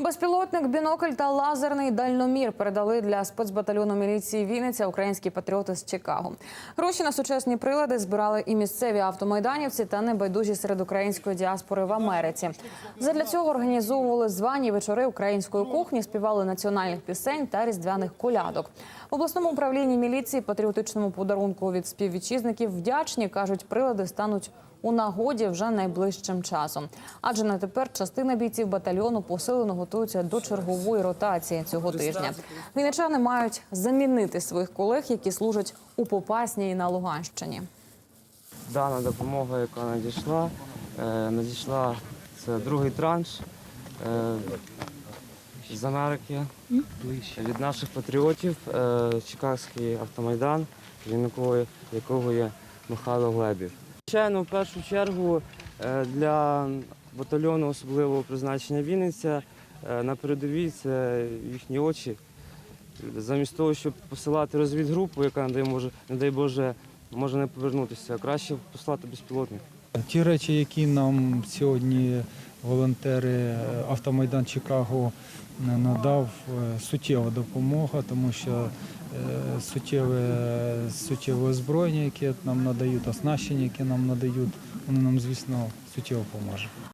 Безпілотник, бінокль та лазерний дальномір передали для спецбатальйону міліції Вінниця українські патріоти з Чикаго. Гроші на сучасні прилади збирали і місцеві автомайданівці та небайдужі серед української діаспори в Америці. Задля цього організовували звані вечори української кухні, співали національних пісень та різдвяних колядок. В обласному управлінні міліції патріотичному подарунку від співвітчизників вдячні кажуть, прилади стануть у нагоді вже найближчим часом. Адже на тепер частина бійців батальйону посилено готуються до чергової ротації цього тижня. Вінничани мають замінити своїх колег, які служать у Попасній на Луганщині. Дана допомога, яка надійшла, е, надійшла це другий транш е, з Америки від наших патріотів, е, Чикагський автомайдан, керівником якого є Михайло Глебів. Звичайно, в першу чергу е, для батальйону особливого призначення Вінниця е, на передовій це їхні очі. Замість того, щоб посилати розвідгрупу, яка не дай, може, не дай Боже може не повернутися, краще послати безпілотник. Ті речі, які нам сьогодні волонтери е, автомайдан Чикаго е, надав, е, суттєва допомога, тому що суттєве, суттєве озброєння, яке нам надають, оснащення, яке нам надають, вони нам, звісно, суттєво поможе.